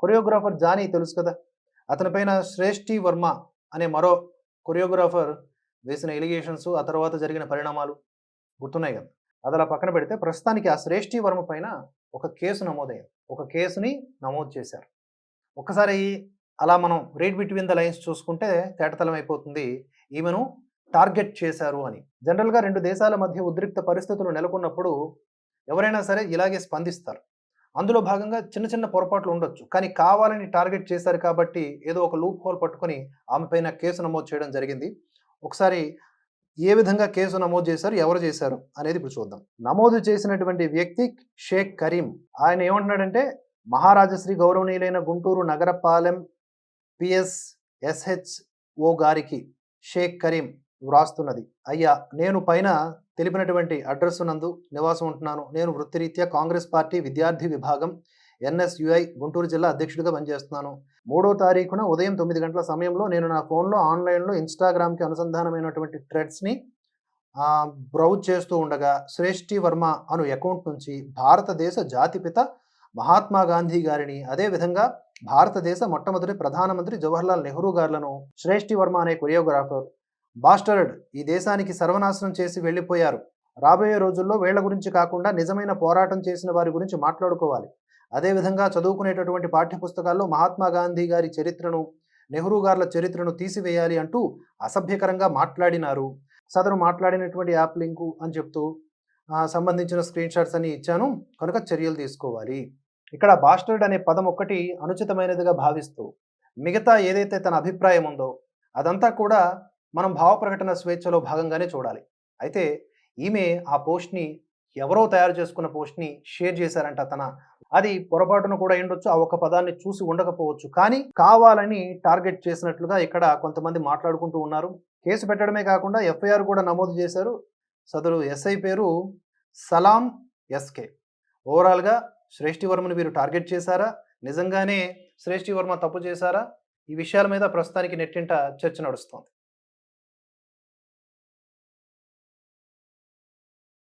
Choreographer Johnny తెలుసు కదా? అతనిపైన శ్రేష్ఠి వర్మ అనే మరో కొరియోగ్రాఫర్ వేసిన ఎలిగేషన్స్ ఆ తర్వాత జరిగిన పరిణామాలు గుర్తున్నాయి కదా? అది అలా పక్కన పెడితే ప్రస్తుతానికి ఆ శ్రేష్ఠి వర్మ పైన ఒక కేసు నమోదయ్యారు. ఒక కేసుని నమోదు చేశారు. ఒకసారి అలా మనం రేట్ బిట్వీన్ ద లైన్స్ చూసుకుంటే తేటతలం అయిపోతుంది. ఈమెను టార్గెట్ చేశారు అని. జనరల్గా రెండు దేశాల మధ్య ఉద్రిక్త పరిస్థితులు నెలకొన్నప్పుడు ఎవరైనా సరే ఇలాగే స్పందిస్తారు. అందులో భాగంగా చిన్న చిన్న పొరపాట్లు ఉండొచ్చు. కానీ కావాలని టార్గెట్ చేశారు కాబట్టి ఏదో ఒక లూప్ హోల్ పట్టుకొని ఆమె పైన కేసు నమోదు చేయడం జరిగింది. ఒకసారి ఏ విధంగా కేసు నమోదు చేశారు ఎవరు చేశారు అనేది ఇప్పుడు చూద్దాం. నమోదు చేసినటువంటి వ్యక్తి షేక్ కరీం. ఆయన ఏమంటున్నాడంటే మహారాజశ్రీ గౌరవనీయులైన Guntur Nagarapalem PS S H O గారికి షేక్ కరీం వ్రాస్తున్నది. అయ్యా నేను పైన తెలిపినటువంటి అడ్రస్ నందు నివాసం ఉంటున్నాను. నేను వృత్తిరీత్యా కాంగ్రెస్ పార్టీ విద్యార్థి విభాగం ఎన్ఎస్యుఐ గుంటూరు జిల్లా అధ్యక్షుడిగా పనిచేస్తున్నాను. మూడో తారీఖున ఉదయం తొమ్మిది గంటల సమయంలో నేను నా ఫోన్లో ఆన్లైన్లో ఇన్స్టాగ్రామ్కి అనుసంధానమైనటువంటి ట్రెడ్స్ని బ్రౌజ్ చేస్తూ ఉండగా శ్రేష్ఠి వర్మ అను అకౌంట్ నుంచి భారతదేశ జాతిపిత మహాత్మా గాంధీ గారిని అదేవిధంగా భారతదేశ మొట్టమొదటి ప్రధానమంత్రి జవహర్లాల్ నెహ్రూ గారులను శ్రేష్ఠి వర్మ అనే కొరియోగ్రాఫర్ బాస్టర్డ్ ఈ దేశానికి సర్వనాశనం చేసి వెళ్ళిపోయారు. రాబోయే రోజుల్లో వీళ్ళ గురించి కాకుండా నిజమైన పోరాటం చేసిన వారి గురించి మాట్లాడుకోవాలి. అదేవిధంగా చదువుకునేటటువంటి పాఠ్యపుస్తకాల్లో మహాత్మా గాంధీ గారి చరిత్రను నెహ్రూ గారుల చరిత్రను తీసివేయాలి అంటూ అసభ్యకరంగా మాట్లాడినారు. సదరు మాట్లాడినటువంటి యాప్ లింకు అని చెప్తూ సంబంధించిన స్క్రీన్ షాట్స్ అని ఇచ్చాను. కనుక చర్యలు తీసుకోవాలి. ఇక్కడ బాస్టర్డ్ అనే పదం ఒక్కటి అనుచితమైనదిగా భావిస్తూ మిగతా ఏదైతే తన అభిప్రాయం ఉందో అదంతా కూడా మనం భావ ప్రకటన స్వేచ్ఛలో భాగంగానే చూడాలి. అయితే ఈమె ఆ పోస్ట్ని ఎవరో తయారు చేసుకున్న పోస్ట్ని షేర్ చేశారంట తన. అది పొరపాటున కూడా ఉండొచ్చు ఆ ఒక్క పదాన్ని చూసి ఉండకపోవచ్చు. కానీ కావాలని టార్గెట్ చేసినట్లుగా ఇక్కడ కొంతమంది మాట్లాడుకుంటూ ఉన్నారు. కేసు పెట్టడమే కాకుండా ఎఫ్ఐఆర్ కూడా నమోదు చేశారు. సదరు ఎస్ఐ పేరు సలాం ఎస్కే. ఓవరాల్గా శ్రేష్ఠి వర్మను వీరు టార్గెట్ చేశారా? నిజంగానే శ్రేష్ఠివర్మ తప్పు చేశారా? ఈ విషయాల మీద ప్రస్తుతానికి నెట్టింట చర్చ నడుస్తోంది.